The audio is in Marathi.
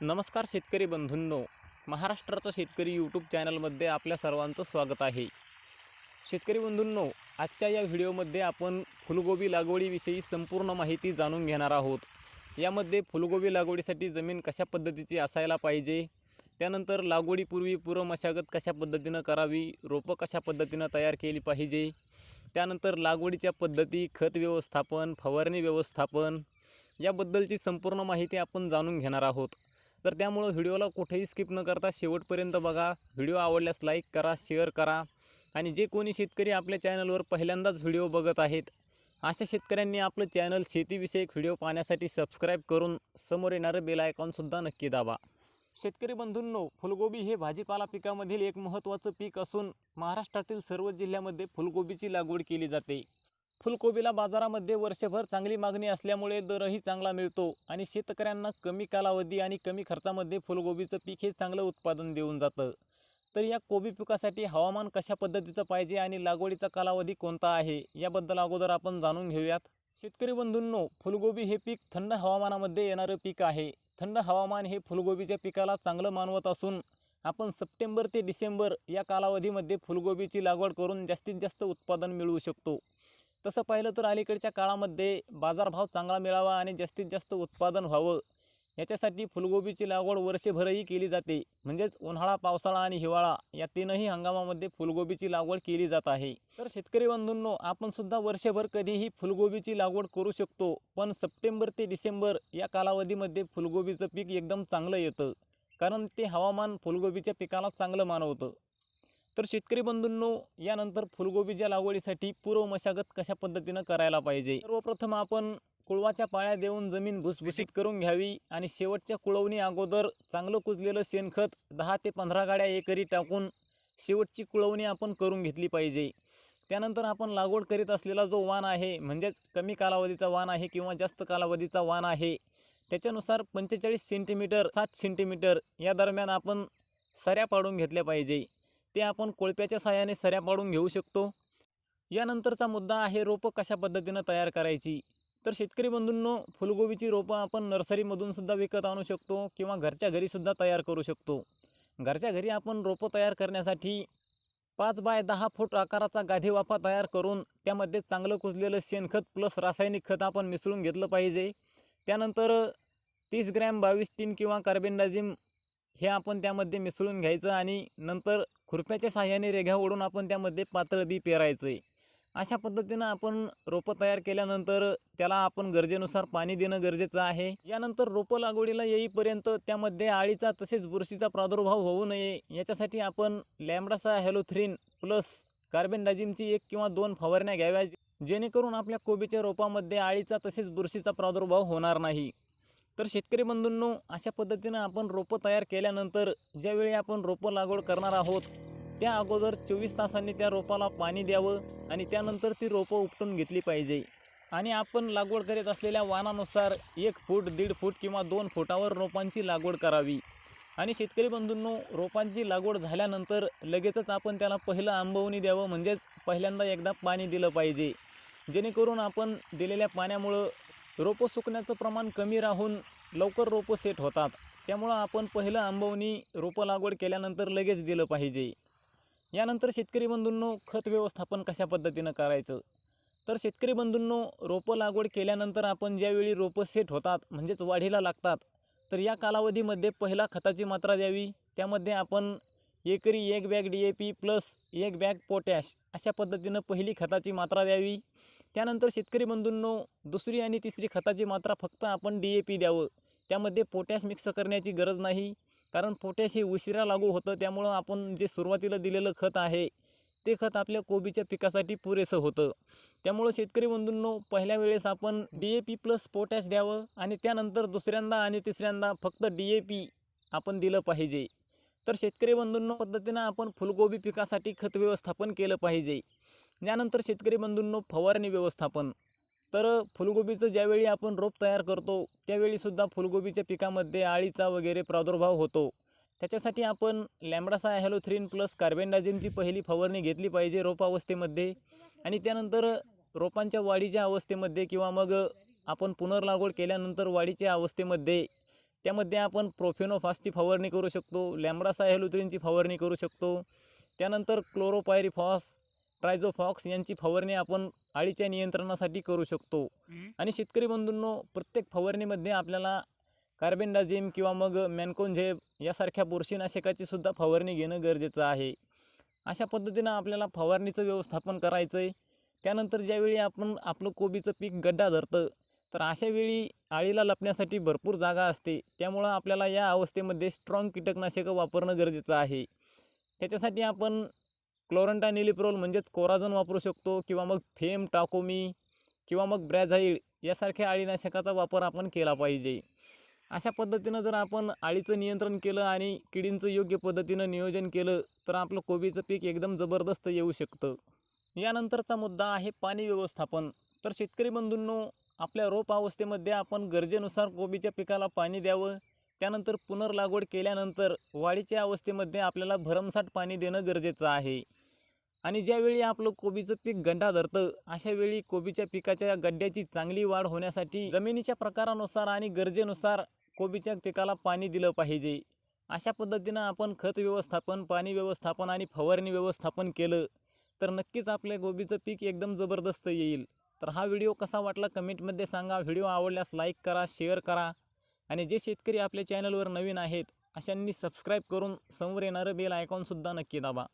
नमस्कार शेतकरी बंधूंनो. महाराष्ट्राचा शेतकरी यूट्यूब चॅनलमध्ये आपल्या सर्वांचं स्वागत आहे. शेतकरी बंधूंनो आजच्या या व्हिडिओमध्ये आपण फुलगोबी लागवडीविषयी संपूर्ण माहिती जाणून घेणार आहोत. यामध्ये फुलगोबी लागवडीसाठी जमीन कशा पद्धतीची असायला पाहिजे? त्यानंतर लागवडीपूर्वी पूर्व मशागत कशा पद्धतीनं करावी? रोपं कशा पद्धतीनं तयार केली पाहिजे? त्यानंतर लागवडीच्या पद्धती खत व्यवस्थापन फवारणी व्यवस्थापन याबद्दलची संपूर्ण माहिती आपण जाणून घेणार आहोत. तर त्यामुळं व्हिडिओला कुठेही स्किप न करता शेवटपर्यंत बघा. व्हिडिओ आवडल्यास लाईक करा शेअर करा. आणि जे कोणी शेतकरी आपल्या चॅनलवर पहिल्यांदाच व्हिडिओ बघत आहेत अशा शेतकऱ्यांनी आपलं चॅनल शेतीविषयक व्हिडिओ पाहण्यासाठी सबस्क्राईब करून समोर येणारं बेल आयकॉनसुद्धा नक्की दाबा. शेतकरी बंधूंनो फुलगोबी हे भाजीपाला पिकामधील एक महत्त्वाचं पीक असून महाराष्ट्रातील सर्व जिल्ह्यामध्ये फुलगोबीची लागवड केली जाते. फुलकोबीला बाजारामध्ये वर्षभर चांगली मागणी असल्यामुळे दरही चांगला मिळतो आणि शेतकऱ्यांना कमी कालावधी आणि कमी खर्चामध्ये फुलगोबीचं पीक हे चांगलं उत्पादन देऊन जातं. तर या कोबी पिकासाठी हवामान कशा पद्धतीचं पाहिजे आणि लागवडीचा कालावधी कोणता आहे याबद्दल अगोदर आपण जाणून घेऊयात. शेतकरी बंधूंनो फुलगोबी हे पीक थंड हवामानामध्ये येणारं पीक आहे. थंड हवामान हे फुलगोबीच्या पिकाला चांगलं मानवत असून आपण सप्टेंबर ते डिसेंबर या कालावधीमध्ये फुलगोबीची लागवड करून जास्तीत जास्त उत्पादन मिळवू शकतो. तसं पाहिलं तर अलीकडच्या काळामध्ये बाजारभाव चांगला मिळावा आणि जास्तीत जास्त उत्पादन व्हावं. याच्यासाठी फुलगोबीची लागवड वर्षभरही केली जाते. म्हणजेच उन्हाळा पावसाळा आणि हिवाळा या तीनही हंगामामध्ये फुलगोबीची लागवड केली जात आहे. तर शेतकरी बंधूंनो आपण सुद्धा वर्षभर कधीही फुलगोबीची लागवड करू शकतो पण सप्टेंबर ते डिसेंबर या कालावधीमध्ये फुलगोबीचं पीक एकदम चांगलं येतं. कारण ते हवामान फुलगोबीच्या पिकाला चांगलं मानवतं. तर शेतकरी बंधूंनो यानंतर फुलगोबीच्या लागवडीसाठी पूर्व मशागत कशा पद्धतीनं करायला पाहिजे? सर्वप्रथम आपण कुळवाच्या पाळ्या देऊन जमीन भुसभुशीत करून घ्यावी आणि शेवटच्या कुळवणी अगोदर चांगलं कुजलेलं शेणखत दहा ते पंधरा गाड्या एकरी टाकून शेवटची कुळवणी आपण करून घेतली पाहिजे. त्यानंतर आपण लागवड करीत असलेला जो वाण आहे म्हणजेच कमी कालावधीचा वाण आहे किंवा जास्त कालावधीचा वाण आहे त्याच्यानुसार पंचेचाळीस सेंटीमीटर साठ सेंटीमीटर या दरम्यान आपण सऱ्या पाडून घेतल्या पाहिजे. ते आपण कोळप्याच्या साहाय्याने सऱ्या पाडून घेऊ शकतो. यानंतरचा मुद्दा आहे रोपं कशा पद्धतीनं तयार करायची? तर शेतकरी बंधूंनो फुलगोबीची रोपं आपण नर्सरीमधून सुद्धा विकत आणू शकतो किंवा घरच्या घरीसुद्धा तयार करू शकतो. घरच्या घरी आपण रोपं तयार करण्यासाठी पाच बाय दहा फूट आकाराचा गाधी वाफा तयार करून त्यामध्ये चांगलं कुजलेलं शेणखत प्लस रासायनिक खत आपण मिसळून घेतलं पाहिजे. त्यानंतर तीस ग्रॅम बावीस टीन किंवा कार्बेंडाझिम हे आपण त्यामध्ये मिसळून घ्यायचं आणि नंतर खुरप्याच्या साह्याने रेघ्या ओढून आपण त्यामध्ये पातळ बी पेरायचं आहे. अशा पद्धतीनं आपण रोपं तयार केल्यानंतर त्याला आपण गरजेनुसार पाणी देणं गरजेचं आहे. यानंतर रोपं लागवडीला येईपर्यंत त्यामध्ये आळीचा तसेच बुरशीचा प्रादुर्भाव होऊ नये. याच्यासाठी आपण लॅमडासा हॅलोथ्रीन प्लस कार्बन डायझिमची एक किंवा दोन फवारण्या घ्याव्या जेणेकरून आपल्या कोबीच्या रोपामध्ये आळीचा तसेच बुरशीचा प्रादुर्भाव होणार नाही. तर शेतकरी बंधूंनो अशा पद्धतीनं आपण रोपं तयार केल्यानंतर ज्यावेळी आपण रोपं लागवड करणार आहोत त्या अगोदर चोवीस तासांनी त्या रोपाला पाणी द्यावं आणि त्यानंतर ती रोपं उपटून घेतली पाहिजे. आणि आपण लागवड करीत असलेल्या वानानुसार एक फूट दीड फूट किंवा दोन फुटावर रोपांची लागवड करावी. आणि शेतकरी बंधूंनो रोपांची लागवड झाल्यानंतर लगेचच आपण त्याला पहिलं आंबवणी द्यावं म्हणजेच पहिल्यांदा एकदा पाणी दिलं पाहिजे. जेणेकरून आपण दिलेल्या पाण्यामुळं रोपं सुकण्याचं प्रमाण कमी राहून लवकर रोपं सेट होतात. त्यामुळं आपण पहिलं आंबवणी रोपं लागवड केल्यानंतर लगेच दिलं पाहिजे. यानंतर शेतकरी बंधूंनो खत व्यवस्थापन कशा पद्धतीनं करायचं? तर शेतकरी बंधूंनो रोपं लागवड केल्यानंतर आपण ज्यावेळी रोपं सेट होतात म्हणजेच वाढीला लागतात तर या कालावधीमध्ये पहिला खताची मात्रा द्यावी. त्यामध्ये आपण एकरी एक bag D A P plus एक बॅग पोटॅश अशा पद्धतीनं पहिली खताची मात्रा द्यावी. त्यानंतर शेतकरी बंधूंनो दुसरी आणि तिसरी खताची मात्रा फक्त आपण डी ए पी द्यावं. त्यामध्ये पोटॅश मिक्स करण्याची गरज नाही. कारण पोटॅश हे उशिरा लागू होतं त्यामुळं आपण जे सुरुवातीला दिलेलं खत आहे ते खत आपल्या कोबीच्या पिकासाठी पुरेसं होतं. त्यामुळं शेतकरी बंधूंनो पहिल्या वेळेस आपण D A P plus potash द्यावं आणि त्यानंतर दुसऱ्यांदा आणि तिसऱ्यांदा फक्त डी ए पी आपण दिलं पाहिजे. तर शेतकरी बंधूंनो पद्धतीनं आपण फुलगोबी पिकासाठी खत व्यवस्थापन केलं पाहिजे. यानंतर शेतकरी बंधूंनो फवारणी व्यवस्थापन. तर फुलगोबीचं ज्यावेळी आपण रोप तयार करतो त्यावेळीसुद्धा फुलगोबीच्या पिकामध्ये आळीचा वगैरे प्रादुर्भाव होतो. त्याच्यासाठी आपण लॅमडासा हॅलोथ्रीन प्लस कार्बेंडाझिनची पहिली फवारणी घेतली पाहिजे रोप अवस्थेमध्ये आणि त्यानंतर रोपांच्या वाढीच्या अवस्थेमध्ये किंवा मग आपण पुनर्लागवड केल्यानंतर वाढीच्या अवस्थेमध्ये त्यामध्ये आपण प्रोफेनोफासची फवारणी करू शकतो लॅम्बडा सायहॅलुथ्रिनची फवारणी करू शकतो. त्यानंतर क्लोरोपायरिफॉस ट्रायझोफॉक्स यांची फवारणी आपण अळीच्या नियंत्रणासाठी करू शकतो. आणि शेतकरी बंधूंनो प्रत्येक फवारणीमध्ये आपल्याला कार्बेंडाझिम किंवा मग मॅनकोनझेब यासारख्या बुरशीनाशकाची सुद्धा फवारणी घेणं गरजेचं आहे. अशा पद्धतीनं आपल्याला फवारणीचं व्यवस्थापन करायचं आहे त्यानंतर ज्यावेळी आपण आपलं कोबीचं पीक गड्डा धरतं तर अशा वेळी आळीला लपण्यासाठी भरपूर जागा असते. त्यामुळं आपल्याला या अवस्थेमध्ये स्ट्रॉंग कीटकनाशकं वापरणं गरजेचं आहे. त्याच्यासाठी आपण क्लोरंटा निलिप्रोल म्हणजेच कोराझन वापरू शकतो किंवा मग फेम टाकोमी किंवा मग ब्रॅझाईड यासारख्या अळीनाशकाचा वापर आपण केला पाहिजे. अशा पद्धतीनं जर आपण अळीचं नियंत्रण केलं आणि किडींचं योग्य पद्धतीनं नियोजन केलं तर आपलं कोबीचं पीक एकदम जबरदस्त येऊ शकतं. यानंतरचा मुद्दा आहे पाणी व्यवस्थापन. तर शेतकरी बंधूंनो आपल्या रोप अवस्थेमध्ये आपण गरजेनुसार कोबीच्या पिकाला पाणी द्यावं. त्यानंतर पुनर्लागवड केल्यानंतर वाढीच्या अवस्थेमध्ये आपल्याला भरमसाठ पाणी देणं गरजेचं आहे. आणि ज्यावेळी आपलं कोबीचं पीक गड्डा धरतं अशा वेळी कोबीच्या पिकाच्या गड्ड्याची चांगली वाढ होण्यासाठी जमिनीच्या प्रकारानुसार आणि गरजेनुसार कोबीच्या पिकाला पाणी दिलं पाहिजे. अशा पद्धतीनं आपण खत व्यवस्थापन पाणी व्यवस्थापन आणि फवारणी व्यवस्थापन केलं तर नक्कीच आपल्या कोबीचं पीक एकदम जबरदस्त येईल. तर हा व्हिडिओ कसा वाटला कमेंटमध्ये सांगा. व्हिडिओ आवडल्यास लाईक करा शेअर करा आणि जे शेतकरी आपल्या चॅनलवर नवीन आहेत अशांनी सबस्क्राईब करून समोर येणारं बेल आयकॉनसुद्धा नक्की दाबा.